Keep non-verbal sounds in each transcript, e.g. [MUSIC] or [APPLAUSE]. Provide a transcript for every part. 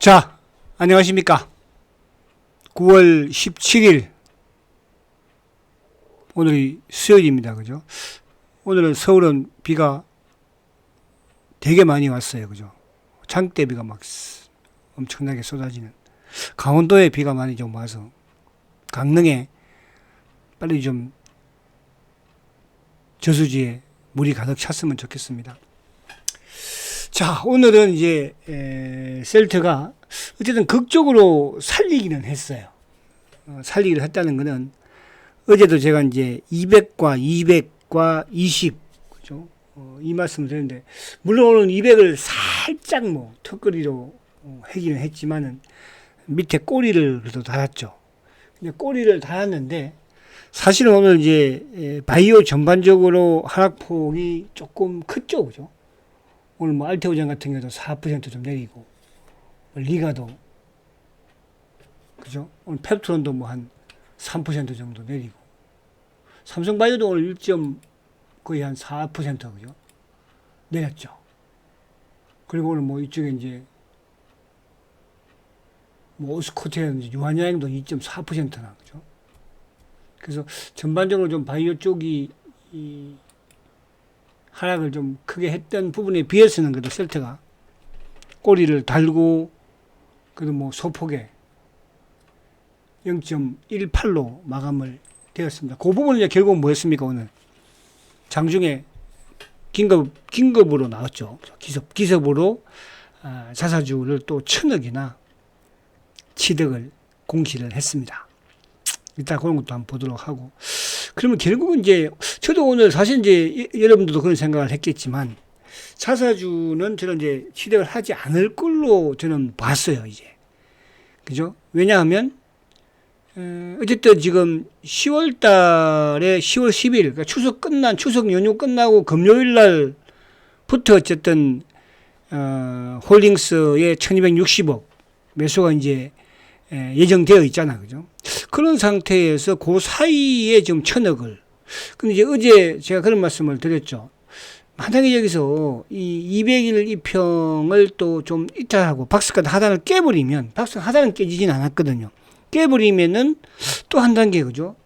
자, 안녕하십니까. 9월 17일. 오늘이 수요일입니다. 그죠? 오늘은 서울은 비가 되게 많이 왔어요. 그죠? 장대비가 막 엄청나게 쏟아지는. 강원도에 비가 많이 좀 와서 강릉에 빨리 좀 저수지에 물이 가득 찼으면 좋겠습니다. 자, 오늘은 이제 에, 셀트가 어쨌든 극적으로 살리기는 했어요. 어, 살리기를 했다는 거는 어제도 제가 이제 200과 200과 20 그죠? 어, 이 말씀을 드렸는데 물론 오늘 200을 살짝 뭐 턱걸이로 어, 하기는 했지만은 밑에 꼬리를 그래도 달았죠. 근데 꼬리를 달았는데 사실은 오늘 이제 에, 바이오 전반적으로 하락폭이 조금 컸죠, 그죠? 오늘 뭐 알테오전 같은 경우도 4%좀 내리고 뭐 리가도 그죠? 오늘 펩트론도 뭐 한 3% 정도 내리고 삼성바이오도 오늘 1. 거의 한 4% 그죠? 내렸죠. 그리고 오늘 뭐 이쪽에 이제 뭐 오스코트라든지 유한양행도 2.4%나 그죠? 그래서 전반적으로 좀 바이오 쪽이 이 하락을 좀 크게 했던 부분에 비해서는 그래도 셀트가 꼬리를 달고 그래도 뭐 소폭에 0.18로 마감을 되었습니다. 그 부분은 결국은 뭐였습니까 오늘 장중에 긴급 긴급으로 나왔죠. 기습 기습으로 아, 자사주를 또 천억이나 취득을 공시를 했습니다. 이따 그런 것도 한번 보도록 하고 그러면 결국은 이제 저도 오늘 사실 이제 여러분들도 그런 생각을 했겠지만 자사주는 저는 이제 취득을 하지 않을 걸로 저는 봤어요 이제 그죠? 왜냐하면 어, 어쨌든 지금 10월 달에 10월 10일 그러니까 추석 끝난 추석 연휴 끝나고 금요일 날부터 어쨌든 어, 홀딩스의 1260억 매수가 이제 예정되어 있잖아. 그죠? 그런 상태에서 그 사이에 지금 천억을. 근데 이제 어제 제가 그런 말씀을 드렸죠. 만약에 여기서 이 200일 2평을 또 좀 이탈하고 박스까지 하단을 깨버리면, 박스 하단은 깨지진 않았거든요. 깨버리면은 또 한 단계, 그죠?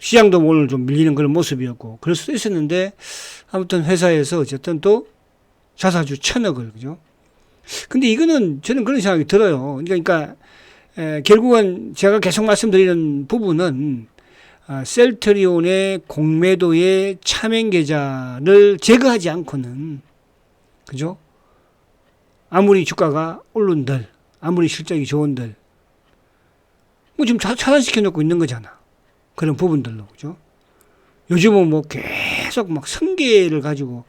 시장도 오늘 좀 밀리는 그런 모습이었고, 그럴 수도 있었는데, 아무튼 회사에서 어쨌든 또 자사주 천억을, 그죠? 근데 이거는 저는 그런 생각이 들어요. 그러니까, 에, 결국은 제가 계속 말씀드리는 부분은 아, 셀트리온의 공매도의 차명 계좌를 제거하지 않고는 그죠? 아무리 주가가 오른들, 아무리 실적이 좋은들, 뭐 지금 차단시켜 놓고 있는 거잖아. 그런 부분들로 그죠? 요즘은 뭐 계속 막 성계를 가지고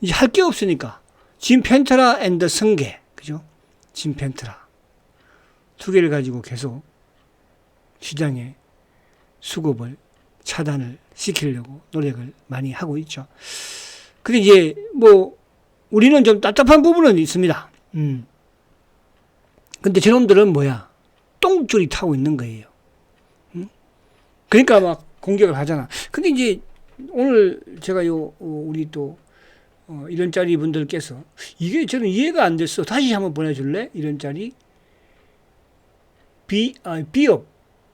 이제 할 게 없으니까 진 펜트라 앤드 성계 그죠? 진 펜트라 두 개를 가지고 계속 시장에 수급을 차단을 시키려고 노력을 많이 하고 있죠. 근데 이제 뭐 우리는 좀 답답한 부분은 있습니다. 음. 근데 저놈들은 뭐야? 똥줄이 타고 있는 거예요. 음? 그러니까 막 공격을 하잖아. 근데 이제 오늘 제가 요 어, 우리 또 어, 이런 짜리 분들께서 이게 저는 이해가 안 됐어. 다시 한번 보내줄래? 이런 짜리 비, 아, 비업,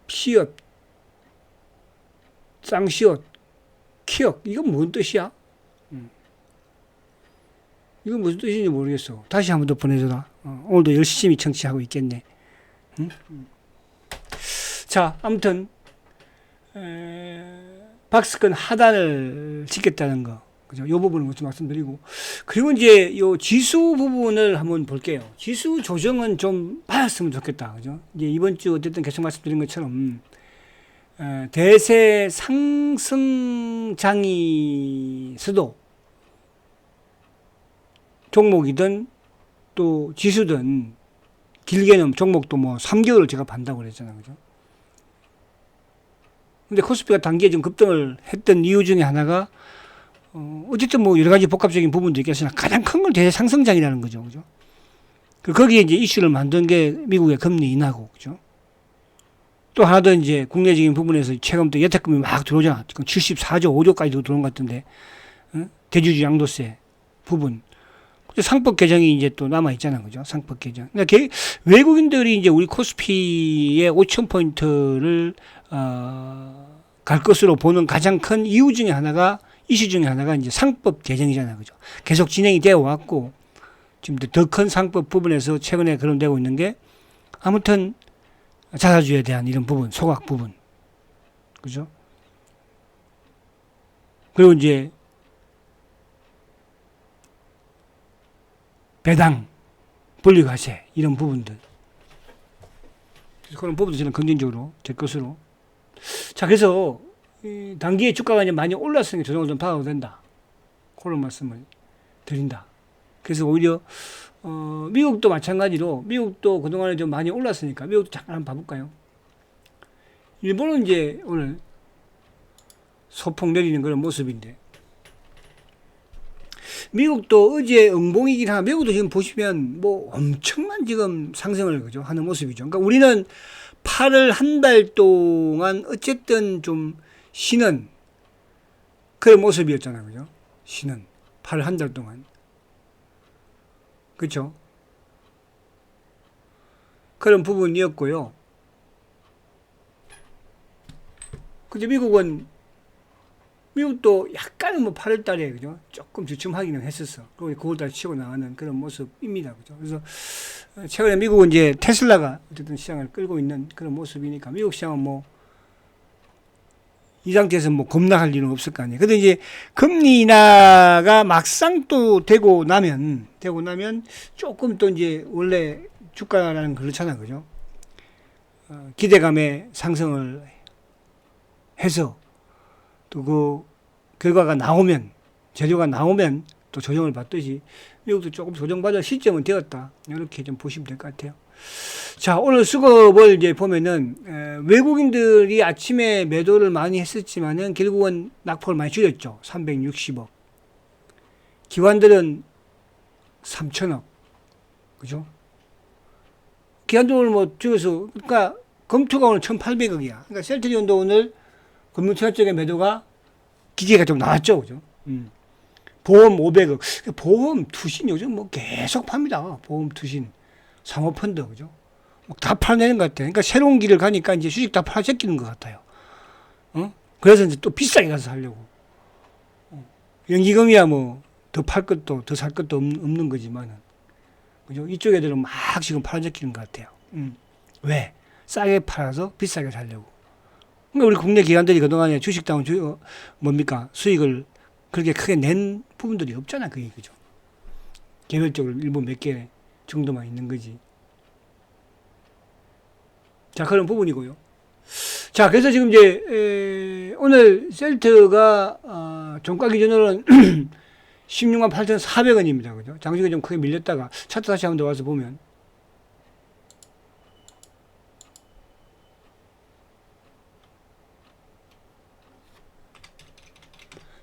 시업, 쌍시옷, 키역 이건 뭔 뜻이야? 음. 이건 무슨 뜻인지 모르겠어. 다시 한번 더 보내줘라. 어, 오늘도 열심히 청취하고 있겠네. 응? 음. 자, 아무튼 에, 박스권 하단을 짓겠다는 거. 그죠? 요 부분을 먼저 말씀드리고. 그리고 이제 요 지수 부분을 한번 볼게요. 지수 조정은 좀 받았으면 좋겠다. 그죠? 이제 이번 주 어쨌든 계속 말씀드린 것처럼, 어, 대세 상승장이 서도 종목이든 또 지수든 길게는 종목도 뭐 3개월을 제가 반다고 그랬잖아요. 그죠? 근데 코스피가 단기에 좀 급등을 했던 이유 중에 하나가 어, 어쨌든 뭐 여러 가지 복합적인 부분도 있겠으나 가장 큰 건 대세 상승장이라는 거죠. 그죠? 그 거기에 이제 이슈를 만든 게 미국의 금리 인하고, 그죠? 또 하나 더 이제 국내적인 부분에서 최근 또 예탁금이 막 들어오잖아. 74조, 5조까지 들어온 것 같은데, 어? 대주주 양도세 부분. 상법 개정이 이제 또 남아 있잖아요. 그죠? 상법 개정. 그러니까 개- 외국인들이 이제 우리 코스피의 5천 포인트를 어, 갈 것으로 보는 가장 큰 이유 중에 하나가 이슈 중에 하나가 이제 상법 개정이잖아요. 그죠? 계속 진행이 되어 왔고 지금 더 큰 상법 부분에서 최근에 거론되고 있는 게 아무튼 자사주에 대한 이런 부분, 소각 부분. 그죠? 그리고 이제 배당, 분리과세 이런 부분들. 그런 부분도 저는 긍정적으로 될 것으로. 자, 그래서 이 단기에 주가가 이제 많이 올랐으니까 조정을 좀 받아도 된다. 그런 말씀을 드린다. 그래서 오히려 어, 미국도 마찬가지로 미국도 그동안에 좀 많이 올랐으니까 미국도 잠깐 한번 봐볼까요? 일본은 이제 오늘 소폭 내리는 그런 모습인데 미국도 어제 응봉이긴 하나 미국도 지금 보시면 뭐 엄청난 지금 상승을 그죠 하는 모습이죠. 그러니까 우리는 8을 한달 동안 어쨌든 좀 쉬는 그런 모습이었잖아요. 그죠? 쉬는 8을 한달 동안. 그렇죠? 그런 부분이었고요. 근데 미국은 미국도 약간은 뭐 8월 달에 그죠? 조금 주춤하기는 했었어. 그리고 9월 달 치고 나가는 그런 모습입니다. 그죠? 그래서 어, 최근에 미국은 이제 테슬라가 어쨌든 시장을 끌고 있는 그런 모습이니까 미국 시장은 뭐 이 상태에서 뭐 겁나 할 일은 없을 거 아니에요. 근데 이제 금리 인하가 막상 또 되고 나면 되고 나면 조금 또 이제 원래 주가라는 건 그렇잖아, 그죠? 어, 기대감에 상승을 해서 또 그 결과가 나오면 재료가 나오면 또 조정을 받듯이 미국도 조금 조정받을 시점은 되었다 이렇게 좀 보시면 될 것 같아요. 자 오늘 수급을 이제 보면은 에, 외국인들이 아침에 매도를 많이 했었지만은 결국은 낙폭을 많이 줄였죠. 360억. 기관들은 3천억. 그죠? 기관들을 뭐 줄여서 그러니까 검토가 오늘 1,800억이야. 그러니까 셀트리온도 오늘 금융투자 쪽의 매도가 기계가 좀 나왔죠, 그죠? 음. 보험 500억. 보험 투신 요즘 뭐 계속 팝니다. 보험 투신, 상호펀드, 그죠? 뭐다 팔아내는 것 같아요. 그러니까 새로운 길을 가니까 이제 주식 다 팔아제끼는 것 같아요. 어? 그래서 이제 또 비싸게 가서 살려고. 어. 연기금이야 뭐 더 팔 것도 더 살 것도 없- 없는 거지만은. 그죠? 이쪽 애들은 막 지금 팔아제끼는 것 같아요. 음. 왜? 싸게 팔아서 비싸게 살려고. 그러니까 우리 국내 기관들이 그동안에 주식다운 주, 어, 뭡니까? 수익을 그렇게 크게 낸 부분들이 없잖아. 그게 그죠? 개별적으로 일부 몇개 정도만 있는 거지. 자, 그런 부분이고요. 자, 그래서 지금 이제, 에, 오늘 셀트가, 어, 종가 기준으로는 [CLEARS THROAT] 16만 8,400원입니다. 그죠? 장중에 좀 크게 밀렸다가 차트 다시 한번 더 와서 보면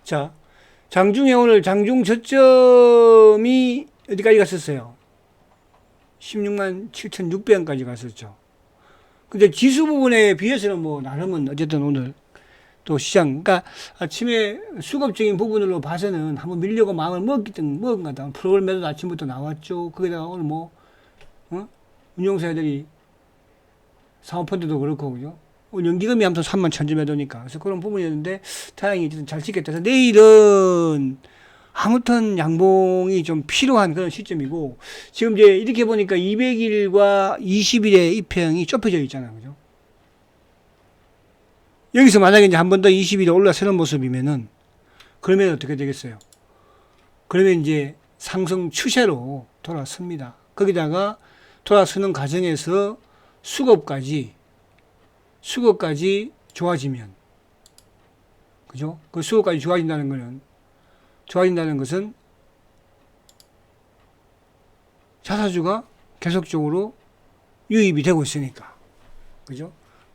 자, 장중에 오늘 장중 저점이 어디까지 갔었어요? 16만 7,600원까지 갔었죠. 근데 지수 부분에 비해서는 뭐 나름은 어쨌든 오늘 또 시장, 그러니까 아침에 수급적인 부분으로 봐서는 한번 밀려고 마음을 먹었든 먹은 것 같다. 프로그램 매도 아침부터 나왔죠. 거기다가 오늘 뭐, 어? 운용사들이 사모펀드도 그렇고, 그죠? 연기금이 아무튼 3만 천점 매도니까. 그래서 그런 부분이었는데, 다행히 잘. 그래서 내일은 아무튼 양봉이 좀 필요한 그런 시점이고, 지금 이제 이렇게 보니까 200일과 20일의 입형이 좁혀져 있잖아요. 그죠? 여기서 만약에 이제 한 번 더 20일에 올라서는 모습이면은, 그러면 어떻게 되겠어요? 그러면 이제 상승 추세로 돌아섭니다. 거기다가 돌아서는 과정에서 수급까지, 수급까지 좋아지면, 그죠? 그 수급까지 좋아진다는 거는, 좋아진다는 것은 자사주가 계속적으로 유입이 되고 있으니까. 그죠?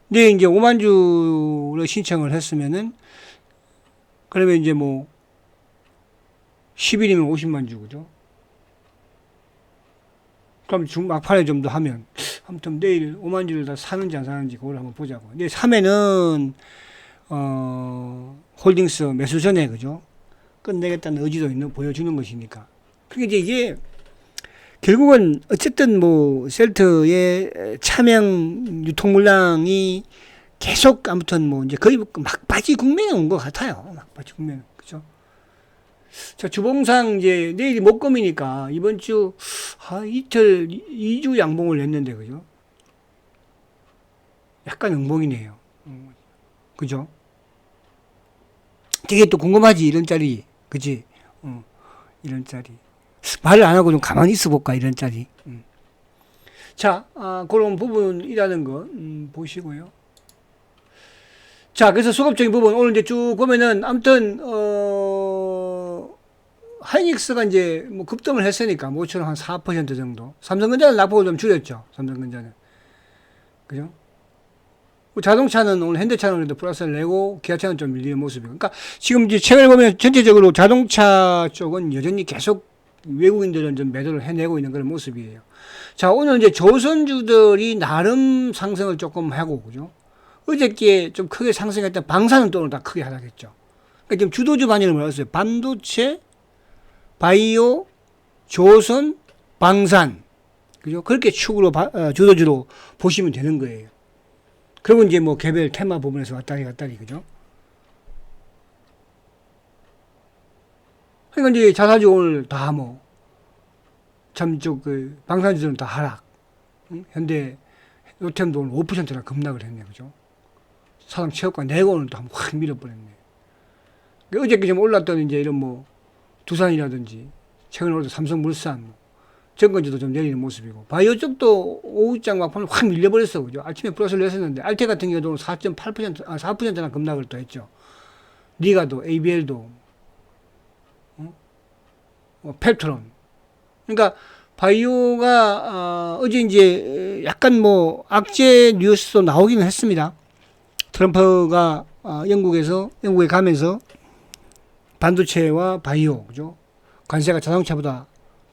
근데 이제 5만 주를 신청을 했으면은 그러면 이제 뭐 10일이면 50만 주 그죠? 그럼 중 막판에 좀 더 하면 아무튼 내일 5만 주를 다 사는지 안 사는지 그걸 한번 보자고. 근데 3회는 어 홀딩스 매수 전에 그죠? 끝내겠다는 의지도 있는 보여주는 것이니까. 그게 이제 이게 결국은 어쨌든 뭐 셀트의 차명 유통 물량이 계속 아무튼 뭐 이제 거의 막바지 국면에 온 것 같아요. 막바지 국면. 그죠? 자, 주봉상 이제 내일이 목금이니까 이번 주, 아, 이틀, 2주 양봉을 냈는데, 그죠? 약간 응봉이네요. 음, 그죠? 되게 또 궁금하지, 이런 짜리. 그지? 어, 이런 짜리. 말을 안 하고 좀 가만히 있어 볼까, 이런 짜리. 음. 자, 아, 그런 부분이라는 거, 음, 보시고요. 자, 그래서 수급적인 부분 오늘 이제 쭉 보면은 아무튼 어 하이닉스가 이제 뭐 급등을 했으니까 모처럼 한 4% 정도. 삼성전자는 낙폭을 좀 줄였죠. 삼성전자는. 그죠? 뭐 자동차는 오늘 현대차는 그래도 플러스를 내고 기아차는 좀 밀리는 모습이고. 그러니까 지금 이제 최근에 보면 전체적으로 자동차 쪽은 여전히 계속 외국인들은 좀 매도를 해내고 있는 그런 모습이에요. 자, 오늘 이제 조선주들이 나름 상승을 조금 하고, 그죠? 어저께 좀 크게 상승했던 방사는 또 오늘 다 크게 하락했죠. 그러니까 지금 주도주 반열을 몰았어요. 반도체, 바이오, 조선, 방산. 그죠? 그렇게 축으로 바, 어, 주도주로 보시면 되는 거예요. 그리고 이제 뭐 개별 테마 부분에서 왔다리 갔다리 그죠? 그러니까 이제 자사주 오늘 다 뭐, 참, 저, 그, 방산주들은 다 하락. 응? 현대, 요템도 오늘 5%나 급락을 했네, 그죠? 사람 체육관 내고 오늘 또 확 밀어버렸네. 그 어저께 좀 올랐던 이제 이런 뭐, 두산이라든지, 최근에 올랐던 삼성물산, 뭐, 정건지도 좀 내리는 모습이고, 바이오 쪽도 오후장 막판에 확 밀려버렸어, 그죠? 아침에 플러스를 냈었는데, 알테 같은 경우도 4.8%, 아, 4%나 급락을 또 했죠. 리가도, ABL도, 뭐 펠트론. 그러니까 바이오가 어, 어제 이제 약간 뭐 악재 뉴스도 나오기는 했습니다. 트럼프가 어, 영국에서 영국에 가면서 반도체와 바이오 그죠? 관세가 자동차보다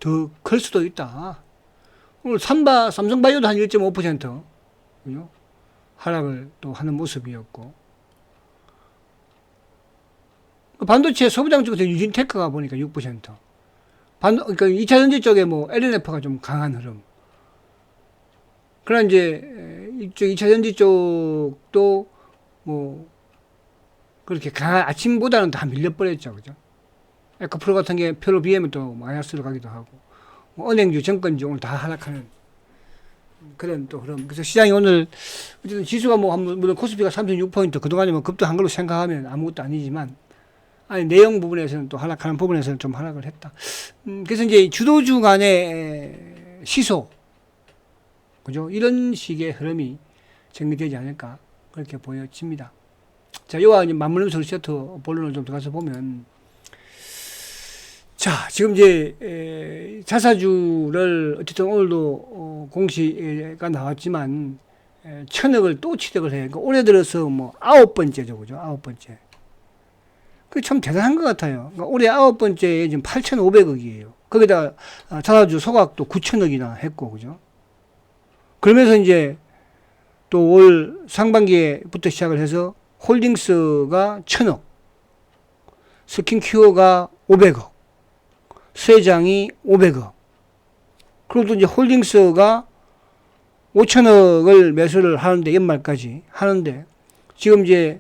더 클 수도 있다. 오늘 삼바 삼성 바이오도 한 1.5% 그죠? 하락을 또 하는 모습이었고 반도체 소부장 쪽에서 유진테크가 보니까 6%. 반, 그러니까 2차 전지 쪽에 뭐 LNF가 좀 강한 흐름. 그러나 이제 이쪽 2차 전지 쪽도 뭐 그렇게 강한 아침보다는 다 밀려버렸죠, 그죠? 에코프로 같은 게 표로 비하면 또 마이너스로 가기도 하고, 뭐 은행주, 정권주 오늘 다 하락하는 그런 또 흐름. 그래서 시장이 오늘 어쨌든 지수가 뭐 물론 코스피가 36포인트 그동안에 뭐 급등한 걸로 생각하면 아무것도 아니지만 아니 내용 부분에서는 또 하락하는 부분에서는 좀 하락을 했다. 음, 그래서 이제 주도주 간의 시소, 그죠? 이런 식의 흐름이 정리되지 않을까 그렇게 보여집니다. 자, 이와 이제 맞물리면서 리세트 본론을 좀 들어가서 보면, 자, 지금 이제 에, 자사주를 어쨌든 오늘도 어, 공시가 나왔지만 에, 천억을 또 취득을 해. 그러니까 올해 들어서 뭐 아홉 번째죠, 그죠? 아홉 번째. 그 참 대단한 것 같아요. 그러니까 올해 아홉 번째에 지금 8,500억이에요. 거기다 아, 자사주 소각도 9천억이나 했고, 그죠? 그러면서 이제 또 올 상반기에부터 시작을 해서 홀딩스가 1,000억, 스킨큐어가 500억, 세장이 500억, 그리고 또 이제 홀딩스가 5천억을 매수를 하는데 연말까지 하는데 지금 이제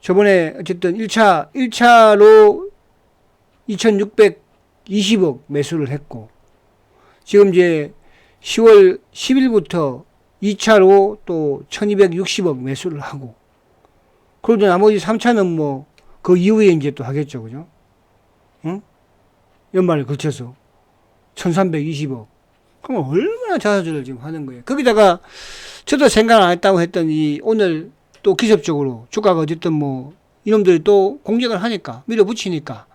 저번에 어쨌든 1차, 1차로 2620억 매수를 했고, 지금 이제 10월 10일부터 2차로 또 1260억 매수를 하고, 그리고 나머지 3차는 뭐, 그 이후에 이제 또 하겠죠. 그죠? 응? 연말에 걸쳐서 1320억. 그럼 얼마나 자사주를 지금 하는 거예요. 거기다가 저도 생각 안 했다고 했더니 오늘 또 기습적으로 주가가 어쨌든 뭐 이놈들이 또 공격을 하니까 밀어붙이니까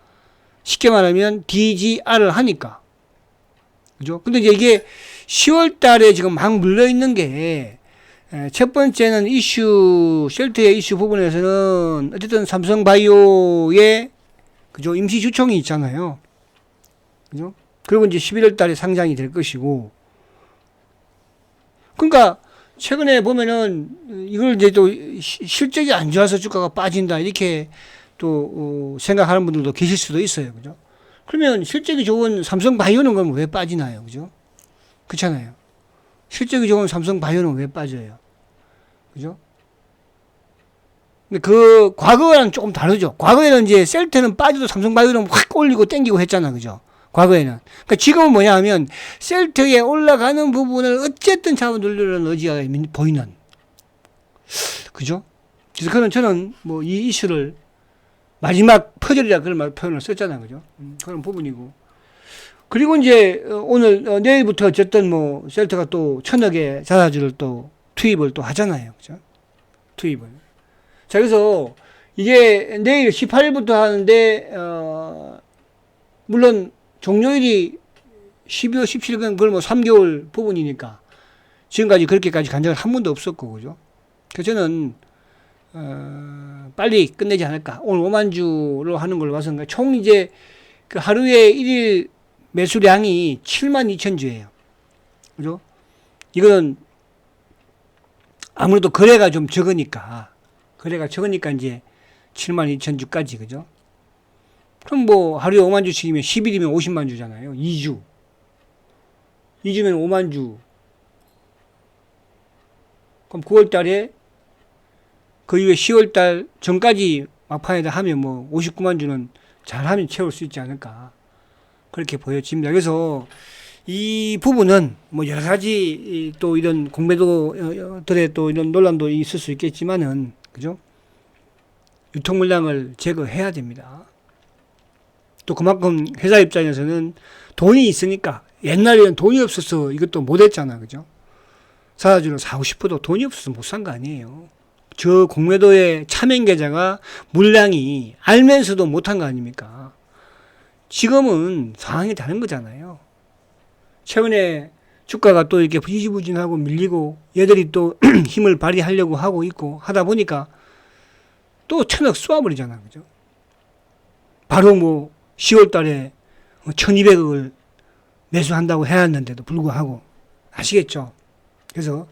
쉽게 말하면 DGR을 하니까 그죠? 근데 이제 이게 10월 달에 지금 막 물려 있는 게 첫 번째는 이슈 쉘트의 이슈 부분에서는 어쨌든 삼성 바이오의 그죠? 임시 주총이 있잖아요. 그죠? 그리고 이제 11월 달에 상장이 될 것이고 그러니까 최근에 보면은 이걸 이제 또 실적이 안 좋아서 주가가 빠진다 이렇게 또 어, 생각하는 분들도 계실 수도 있어요, 그죠? 그러면 실적이 좋은 삼성 바이오는 그럼 왜 빠지나요, 그죠? 그렇잖아요. 실적이 좋은 삼성 바이오는 왜 빠져요? 그죠? 근데 그 과거랑 조금 다르죠. 과거에는 이제 셀트는 빠져도 삼성 바이오는 확 올리고 땡기고 했잖아. 그죠? 과거에는. 그러니까 지금은 뭐냐 하면 셀트에 올라가는 부분을 어쨌든 잡아두려는 의지가 보이는. 그죠? 그래서 그는 저는 뭐 이 이슈를 마지막 퍼즐이라 그런 말 표현을 썼잖아요. 그죠? 음, 그런 부분이고. 그리고 이제 어, 오늘 어, 내일부터 어쨌든 뭐 셀트가 또 천억의 자사주를 또 투입을 또 하잖아요. 그죠? 투입을. 자, 그래서 이게 내일 18일부터 하는데 어 물론 종료일이 12월 17일 그걸 뭐 3개월 부분이니까 지금까지 그렇게까지 간 적은 한 번도 없었고 그죠? 그래서 저는 어, 빨리 끝내지 않을까. 오늘 5만 주로 하는 걸로 봐서인가. 총 이제 그 하루에 일일 매수량이 7만 2천 주예요. 그죠? 이거는 아무래도 거래가 좀 적으니까 거래가 적으니까 이제 7만 2천 주까지 그죠? 그럼 뭐 하루에 5만 주씩이면 10일이면 50만 주잖아요. 2주. 2주면 5만 주. 그럼 9월 달에 그 이후에 10월 달 전까지 막판에다 하면 뭐 59만 주는 잘하면 채울 수 있지 않을까. 그렇게 보여집니다. 그래서 이 부분은 뭐 여러 가지 이또 이런 공매도들의 또 이런 논란도 있을 수 있겠지만은 그죠? 유통 물량을 제거해야 됩니다. 또 그만큼 회사 입장에서는 돈이 있으니까 옛날에는 돈이 없어서 이것도 못했잖아, 그죠? 사주를 사고 싶어도 돈이 없어서 못 산 거 아니에요. 저 공매도의 차명 계좌가 물량이 알면서도 못한 거 아닙니까? 지금은 상황이 다른 거잖아요. 최근에 주가가 또 이렇게 부지부진하고 밀리고 얘들이 또 [CLEARS THROAT] 힘을 발휘하려고 하고 있고 하다 보니까 또 천억 쏘아버리잖아. 그죠? 바로 뭐 10월 달에 1200억을 매수한다고 해왔는데도 불구하고 아시겠죠? 그래서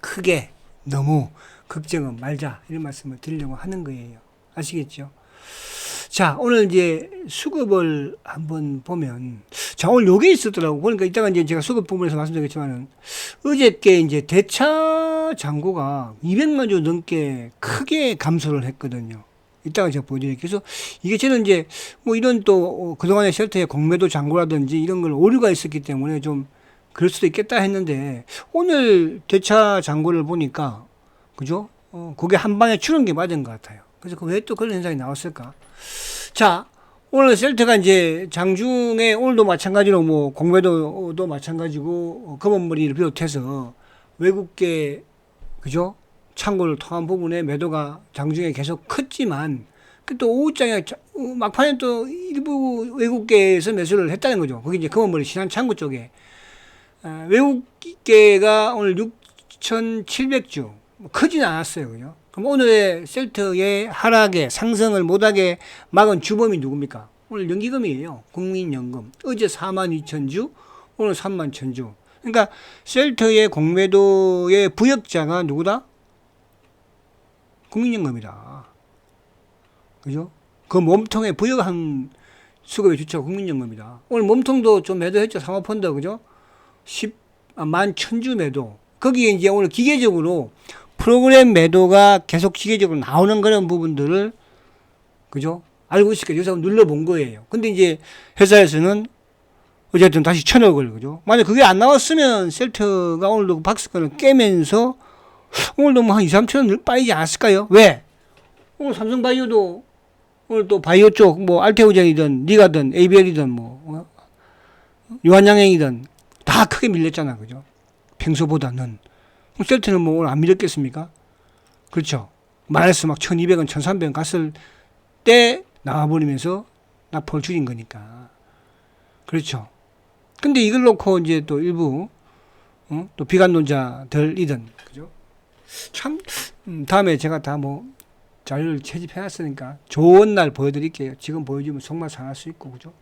크게 너무 걱정은 말자 이런 말씀을 드리려고 하는 거예요. 아시겠죠? 자, 오늘 이제 수급을 한번 보면, 자, 오늘 요게 있었더라고. 보니까 이따가 이제 제가 수급 부분에서 말씀드리겠지만은, 어저께 이제 대차 잔고가 200만 주 넘게 크게 감소를 했거든요. 이따가 제가 보여드릴게요. 그래서 이게 저는 이제 뭐 이런 또 어, 그동안의 쉘터의 공매도 잔고라든지 이런 걸 오류가 있었기 때문에 좀 그럴 수도 있겠다 했는데, 오늘 대차 잔고를 보니까, 그죠? 어, 그게 한 방에 추는 게 맞은 것 같아요. 그래서 왜또 그런 현상이 나왔을까? 자, 오늘 셀트가 이제 장중에 오늘도 마찬가지로 뭐 공매도도 마찬가지고 어, 검은머리를 비롯해서 외국계 그죠? 창고를 통한 부분에 매도가 장중에 계속 컸지만 그또 오후장에 자- 어, 막판에 또 일부 외국계에서 매수를 했다는 거죠. 거기 이제 검은머리 신한 창고 쪽에 아, 외국계가 오늘 6,700주 뭐 크진 않았어요, 그죠? 그럼 오늘의 셀트의 하락에 상승을 못하게 막은 주범이 누굽니까? 오늘 연기금이에요. 국민연금. 어제 4만 2천 주, 오늘 3만 1천 주. 그러니까 셀트의 공매도의 부역자가 누구다? 국민연금이다. 그죠? 그 몸통에 부역한 수급의 주체가 국민연금이다. 오늘 몸통도 좀 매도했죠. 상호펀드, 그죠? 10, 아, 만 천주 매도. 거기에 이제 오늘 기계적으로 프로그램 매도가 계속 기계적으로 나오는 그런 부분들을 그죠? 알고 있으니까 여기서 눌러본 거예요. 근데 이제 회사에서는 어쨌든 다시 천억을 그죠? 만약 그게 안 나왔으면 셀트가 오늘도 그 박스권을 깨면서 오늘도 뭐한 2, 3천 원 빠지지 않았을까요? 왜? 오늘 삼성바이오도 오늘 또 바이오 쪽 뭐 알테오젠이든 니가든 ABL이든 뭐 어? 유한양행이든 다 크게 밀렸잖아. 그죠? 평소보다는. 셀트는 뭐 오늘 안 밀렸겠습니까? 그렇죠. 마이너스 막 1200원, 1300원 갔을 때 나와버리면서 납포를 줄인 거니까. 그렇죠. 근데 이걸 놓고 이제 또 일부, 어? 또 비관론자들이든, 그죠? 참, 음, 다음에 제가 다 뭐, 자료를 채집해 놨으니까 좋은 날 보여드릴게요. 지금 보여주면 속만 상할 수 있고, 그죠?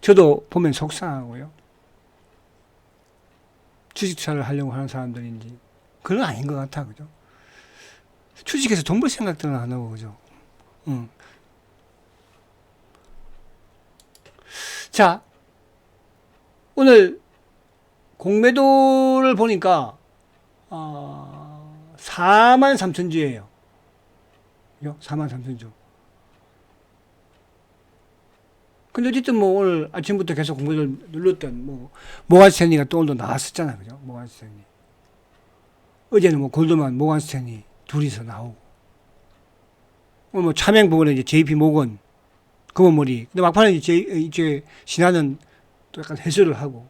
저도 보면 속상하고요. 주식 투자를 하려고 하는 사람들인지 그건 아닌 것 같아 그죠 주식에서 돈 벌 생각들은 안 하고 그죠 응. 자 오늘 공매도를 보니까 어, 4만 3천 주예요. 4만 3천 주. 근데 어쨌든 뭐 오늘 아침부터 계속 공매도를 눌렀던 뭐 모간 스탠리가 또 오늘도 나왔었잖아요. 그죠? 모간 스탠리. 어제는 뭐 골드만 모간 스탠리 둘이서 나오고 오늘 뭐 차명 부분에 JP 모건 검은 머리. 근데 막판에 이제, 이제 신하는 또 약간 해설을 하고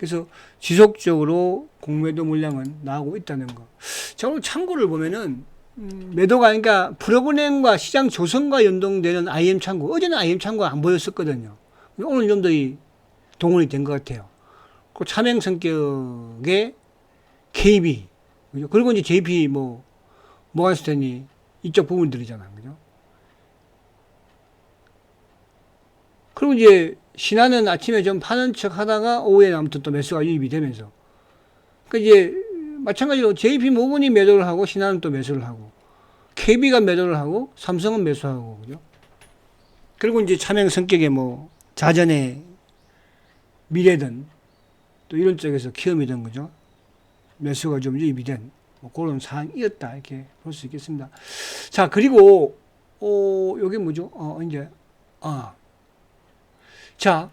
그래서 지속적으로 공매도 물량은 나오고 있다는 거. 자, 오늘 창고를 보면은 음, 매도가 그러니까 풀어은행과 시장 조성과 연동되는 IM 창고. 어제는 IM 창고가 안 보였었거든요. 오늘 좀 더 이 동원이 된 것 같아요. 그 차명 성격의 KB. 그죠? 그리고 이제 JP 뭐, 모간스탠이 이쪽 부분들이잖아요. 그죠? 그리고 이제 신하는 아침에 좀 파는 척 하다가 오후에 아무튼 또 매수가 유입이 되면서. 그 이제 마찬가지로 JP 모건이 매도를 하고 신하는 또 매수를 하고 KB가 매도를 하고 삼성은 매수하고 그죠? 그리고 이제 차명 성격의 뭐 자전의 미래든 또 이런 쪽에서 키움이든 그죠? 매수가 좀 유입이 된 뭐 그런 상황이었다 이렇게 볼 수 있겠습니다. 자 그리고 어 요게 뭐죠? 어 이제 아 자,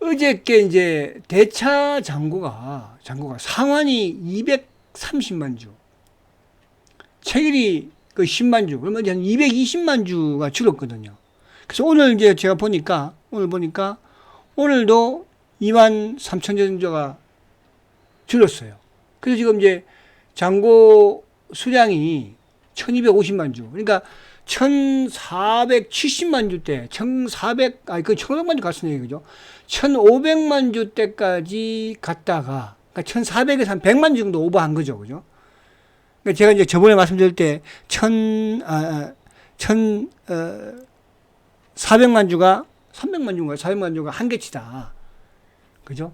어저께 이제 대차 잔고가, 잔고가 상환이 230만 주, 체결이 그 10만 주, 그러면 이제 한 220만 주가 줄었거든요. 그래서 오늘 이제 제가 보니까, 오늘 보니까, 오늘도 2만 3천 정도가 줄었어요. 그래서 지금 이제 잔고 수량이 1250만 주. 그러니까 1470만 주 때, 1400, 아니, 그 1500만 주 갔으니 그죠? 1500만 주 때까지 갔다가, 그러니까 1400에서 한 100만 주 정도 오버한 거죠. 그죠? 그러니까 제가 이제 저번에 말씀드릴 때, 1000, 아, 1000, 어, 400만 주가, 300만 주인가 400만 주가 한계치다. 그죠?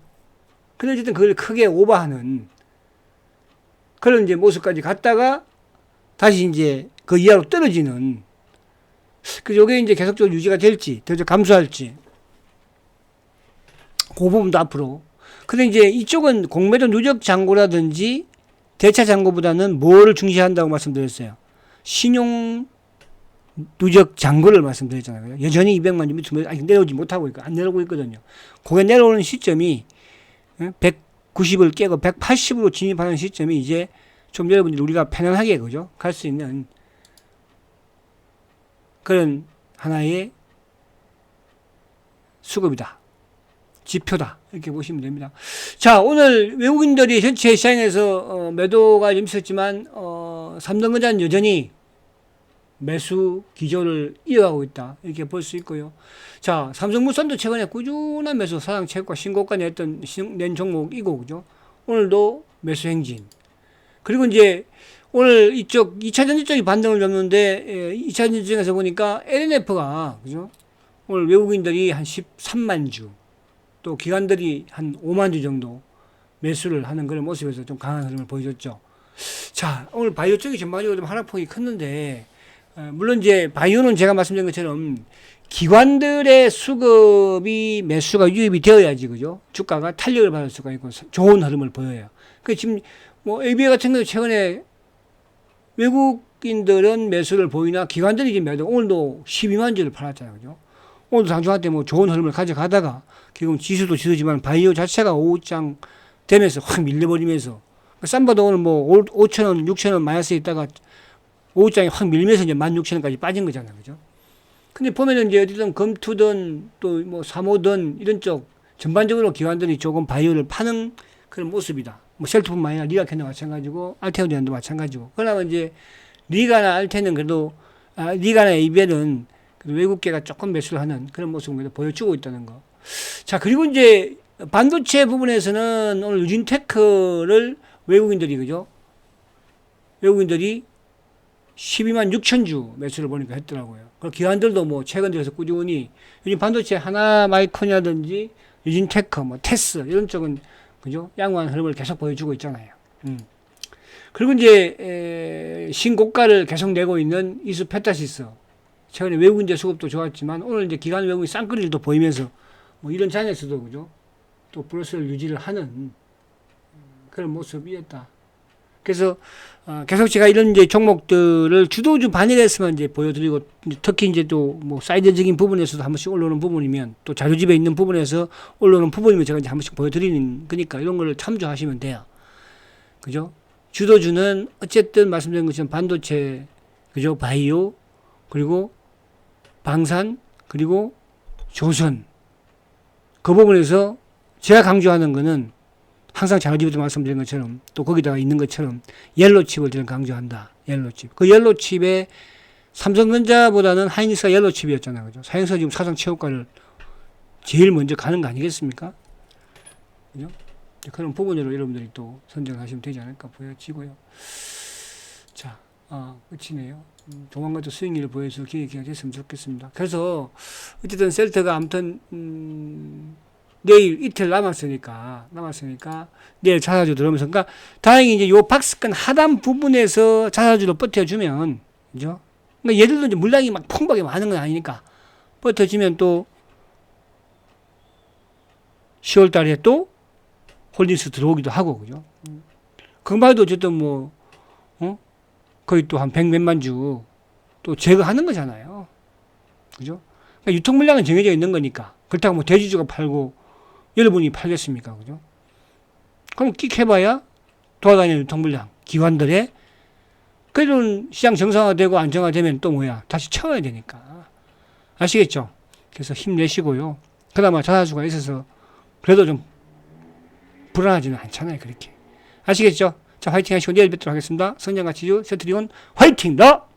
근데 어쨌든 그걸 크게 오버하는 그런 이제 모습까지 갔다가 다시 이제 그 이하로 떨어지는 그 요게 이제 계속적으로 유지가 될지 더 감소할지 그 부분도 앞으로. 근데 이제 이쪽은 공매도 누적 잔고라든지 대차 잔고보다는 뭐를 중시한다고 말씀드렸어요? 신용 누적 잔고를 말씀드렸잖아요. 여전히 200만 주 밑으로 아직 내려오지 못하고 있고 안 내려오고 있거든요. 그게 내려오는 시점이 190을 깨고 180으로 진입하는 시점이 이제 좀 여러분들이 우리가 편안하게 그죠 갈 수 있는 그런 하나의 수급이다. 지표다. 이렇게 보시면 됩니다. 자, 오늘 외국인들이 전체 시장에서 어, 매도가 좀 있었지만, 어, 삼성전자는 여전히 매수 기조를 이어가고 있다. 이렇게 볼 수 있고요. 자, 삼성물산도 최근에 꾸준한 매수 사상 최고가 신고가 냈던, 낸 종목이고, 그죠? 오늘도 매수 행진. 그리고 이제 오늘 이쪽 2차 전지 쪽이 반등을 줬는데 예, 2차 전지 중에서 보니까 LNF가 그죠? 오늘 외국인들이 한 13만 주, 또 기관들이 한 5만 주 정도 매수를 하는 그런 모습에서 좀 강한 흐름을 보여줬죠. 자, 오늘 바이오 쪽이 전반적으로 좀 하락폭이 컸는데 어, 물론 이제 바이오는 제가 말씀드린 것처럼 기관들의 수급이 매수가 유입이 되어야지 그죠? 주가가 탄력을 받을 수가 있고 좋은 흐름을 보여요. 그 지금 뭐 ABA 같은 경우 최근에 외국인들은 매수를 보이나 기관들이 지금 매도 오늘도 12만 주를 팔았잖아요. 그죠? 오늘도 장중한테 뭐 좋은 흐름을 가져가다가 지금 지수도 지수지만 바이오 자체가 오장 되면서 확 밀려버리면서 쌈바도 오늘 뭐 5천 원, 6천 원 마이너스에 있다가 오장이 확 밀면서 이제 16,000원까지 빠진 거잖아요. 그죠? 근데 보면은 이제 어디든 검투든 또 뭐 사모든 이런 쪽 전반적으로 기관들이 조금 바이오를 파는 그런 모습이다. 뭐 셀트뿐만 아니라 리가캔도 마찬가지고 알테오디안도 마찬가지고. 그러나 이제 리가나 알테는 그래도 아, 리가나 ABL은 외국계가 조금 매수를 하는 그런 모습을 보여주고 있다는 거. 자 그리고 이제 반도체 부분에서는 오늘 유진테크를 외국인들이 그죠? 외국인들이 12만 6천 주 매수를 보니까 했더라고요. 그 기관들도 뭐 최근 들어서 꾸준히 요즘 반도체 하나 마이크론이라든지 유진테크, 뭐 테스 이런 쪽은 그죠? 양호한 흐름을 계속 보여주고 있잖아요. 음. 그리고 이제 에, 신고가를 계속 내고 있는 이수 페타시스 최근에 외국인제 수급도 좋았지만 오늘 이제 기관 외국인 쌍끌이도 보이면서 뭐 이런 장에서도 그죠? 또 플러스를 유지를 하는 그런 모습이었다. 그래서 어, 계속 제가 이런 이제 종목들을 주도주 반영했으면 이제 보여드리고 이제 특히 이제 또 뭐 사이드적인 부분에서도 한 번씩 올라오는 부분이면 또 자료집에 있는 부분에서 올라오는 부분이면 제가 이제 한 번씩 보여드리는 거니까 이런 거를 참조하시면 돼요. 그죠? 주도주는 어쨌든 말씀드린 것처럼 반도체, 그죠? 바이오, 그리고 방산, 그리고 조선. 그 부분에서 제가 강조하는 거는 항상 자료집에도 말씀드린 것처럼 또 거기다가 있는 것처럼 옐로칩을 저는 강조한다. 옐로칩. 그 옐로칩에 삼성전자보다는 하이닉스가 옐로칩이었잖아요. 그죠? 사행사 지금 사상 최고가를 제일 먼저 가는 거 아니겠습니까? 그죠? 그런 부분으로 여러분들이 또 선정하시면 되지 않을까 보여지고요. 자, 아, 끝이네요. 음, 조만간 또 수익률을 보여서 기회가 됐으면 좋겠습니다. 그래서 어쨌든 셀트가 아무튼 음, 내일 이틀 남았으니까 남았으니까 내일 자사주 들어오면서 그러니까 다행히 이제 요 박스권 하단 부분에서 자사주로 버텨주면 그죠? 그러니까 예를 들어 이제 물량이 막 풍박이 많은 건 아니니까 버텨주면 또 10월 달에 또 홀딩스 들어오기도 하고 그죠? 그만 해도 어쨌든 뭐 어? 거의 또 한 백 몇만 주 또 제거하는 거잖아요. 그죠? 그러니까 유통 물량은 정해져 있는 거니까 그렇다고 뭐 대주주가 팔고 여러분이 팔겠습니까? 그죠? 그럼 끽 해봐야 돌아다니는 유통 물량 기관들의 그런 시장 정상화되고 안정화되면 또 뭐야 다시 채워야 되니까 아시겠죠? 그래서 힘내시고요. 그나마 자사주가 있어서 그래도 좀 불안하지는 않잖아요. 그렇게 아시겠죠? 자 화이팅 하시고 내일 뵙도록 하겠습니다. 성장가치주 세트리온 화이팅 더!